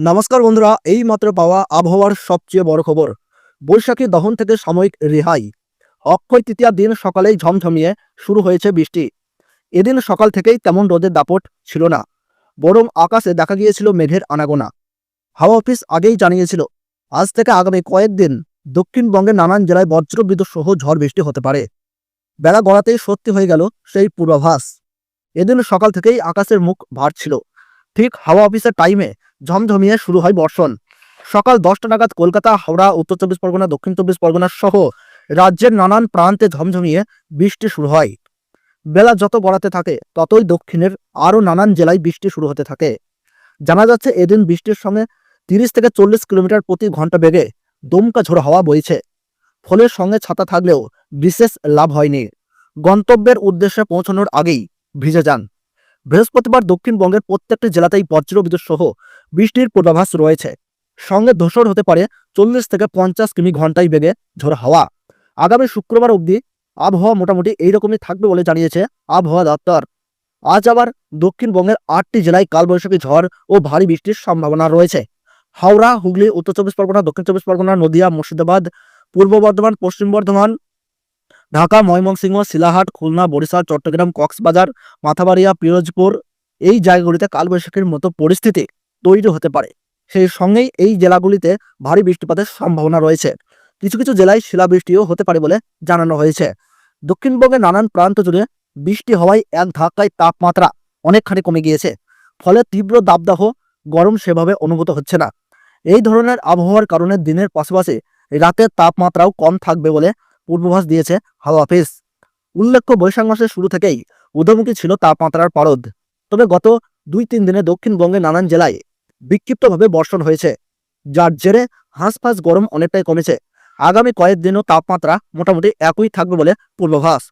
নমস্কার বন্ধুরা এই মাত্র পাওয়া আবহাওয়ার সবচেয়ে বড় খবর। বৈশাখী দহন থেকে সাময়িক রেহাই। অক্ষয় তৃতীয়ার দিন সকালেই ঝমঝমিয়ে শুরু হয়েছে বৃষ্টি। এদিন সকাল থেকেই তেমন রোদের দাপট ছিল না। বরং আকাশে দেখা গিয়েছিল মেঘের আনাগোনা। হাওয়া অফিস আগেই জানিয়েছিল, আজ থেকে আগামী কয়েকদিন দক্ষিণবঙ্গের নানান জেলায় বজ্রবিদ্যুৎ সহ ঝড় বৃষ্টি হতে পারে। বেলা গড়াতেই সত্যি হয়ে গেল সেই পূর্বাভাস। এদিন সকাল থেকেই আকাশের মুখ ভার ছিল। ঠিক হাওয়া অফিসের টাইমে ঝমঝমিয়ে শুরু হয় বর্ষণ। সকাল দশটা নাগাদ কলকাতা, হাওড়া, উত্তর চব্বিশ পরগনা, দক্ষিণ চব্বিশ পরগনা সহ রাজ্যের নানান প্রান্তে ঝমঝমিয়ে বৃষ্টি শুরু হয়। বেলা যত গড়াতে থাকে, ততই দক্ষিণের আরও নানান জেলায় বৃষ্টি শুরু হতে থাকে। জানা যাচ্ছে, এদিন বৃষ্টির সঙ্গে তিরিশ থেকে চল্লিশ কিলোমিটার প্রতি ঘণ্টা বেগে দমকা ঝোড়ো হাওয়া বইছে। ফলের সঙ্গে ছাতা থাকলেও বিশেষ লাভ হয়নি। গন্তব্যের উদ্দেশ্যে পৌঁছানোর আগেই ভিজে যান। বৃহস্পতিবার দক্ষিণবঙ্গের প্রত্যেকটি জেলাতেই বজ্রবিদ্যুৎ সহ বৃষ্টির পূর্বাভাস রয়েছে। সঙ্গে ধূসর হতে পারে চল্লিশ থেকে পঞ্চাশ কিমি ঘন্টায় বেগে ঝোড়ো হাওয়া। আগামী শুক্রবার অবধি আবহাওয়া মোটামুটি এইরকমই থাকবে বলে জানিয়েছে আবহাওয়া দপ্তর। আজ আবার দক্ষিণবঙ্গের আটটি জেলায় কালবৈশাখী ঝড় ও ভারী বৃষ্টির সম্ভাবনা রয়েছে। হাওড়া, হুগলি, উত্তর চব্বিশ পরগনা, দক্ষিণ চব্বিশ পরগনা, নদিয়া, মুর্শিদাবাদ, পূর্ব বর্ধমান, পশ্চিম বর্ধমান, ঢাকা, ময়মনসিংহ, শিলাহাট, খুলনা, বরিশাল, চট্টগ্রাম, কক্সবাজার, মাথাবাড়িয়া, পিরোজপুর এই জায়গাগুলিতে কালবৈশাখীর মতো পরিস্থিতি। তৈরি হতে পারে। সেই সঙ্গেই এই জেলাগুলিতে ভারী বৃষ্টিপাতের সম্ভাবনা রয়েছে। কিছু কিছু জেলায় শিলাবৃষ্টিও হতে পারে বলে জানানো হয়েছে। দক্ষিণবঙ্গের নানান প্রান্ত জুড়ে বৃষ্টি হওয়ায় এক ধাক্কায় তাপমাত্রা অনেকখানি কমে গিয়েছে। ফলে তীব্র দাবদাহ, গরম সেভাবে অনুভূত হচ্ছে না। এই ধরনের আবহাওয়ার কারণে দিনের পাশাপাশি রাতের তাপমাত্রাও কম থাকবে বলে পূর্বাভাস দিয়েছে হাওয়া অফিস। উল্লেখ্য, বৈশাখ মাসের শুরু থেকেই ঊর্ধ্বমুখী ছিল তাপমাত্রার পারদ। তবে গত দুই তিন দিনে দক্ষিণবঙ্গের নানান জেলায় বিক্ষিপ্তভাবে বর্ষণ হয়েছে, যার জেরে হাঁসফাঁস গরম অনেকটাই কমেছে। আগামী কয়েকদিনও তাপমাত্রা মোটামুটি একই থাকবে বলে পূর্বাভাস।